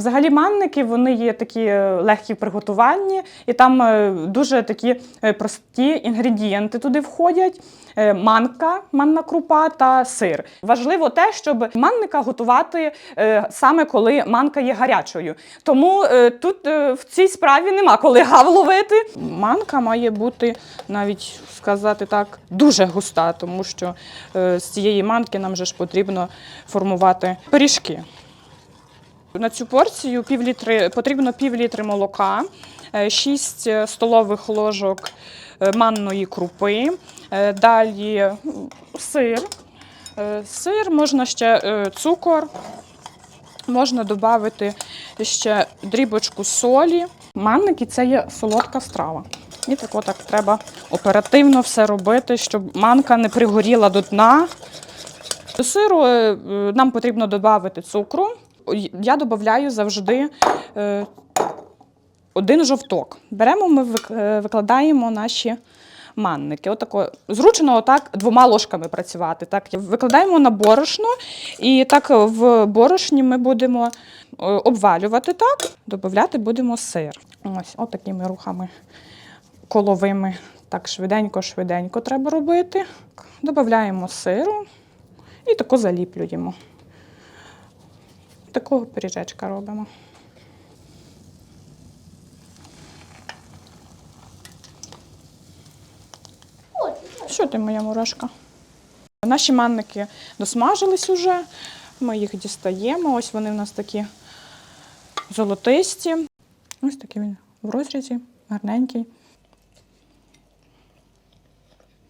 Взагалі манники вони є такі е, легкі в приготуванні, і там е, дуже такі е, прості інгредієнти туди входять: манка, манна крупа та сир. Важливо те, щоб манника готувати саме коли манка є гарячою. Тому тут в цій справі нема коли гав ловити. Манка має бути навіть сказати так дуже густа, тому що з цієї манки нам же ж потрібно формувати пиріжки. На цю порцію півлітри, потрібно півлітри молока, 6 столових ложок е, манної крупи, е, далі сир. Е, Сир, можна ще е, цукор, можна додати ще дрібочку солі. Манники це є солодка страва. І так отак треба оперативно все робити, щоб манка не пригоріла до дна. До сиру е, е, нам потрібно додати цукру. Я додаю завжди е, один жовток. Беремо, ми е, викладаємо наші манники. Отако, зручно отак двома ложками працювати. Так, викладаємо на борошно, і так в борошні ми будемо е, обвалювати так, додати будемо сир. Ось, отакими рухами коловими. Так, швиденько-швиденько треба робити. Додаємо сиру і тако заліплюємо. Такого пиріжечка робимо. Що ти, моя мурашка? Наші манники досмажились уже. Ми їх дістаємо. Ось вони в нас такі золотисті. Ось такий він в розрізі, гарненький.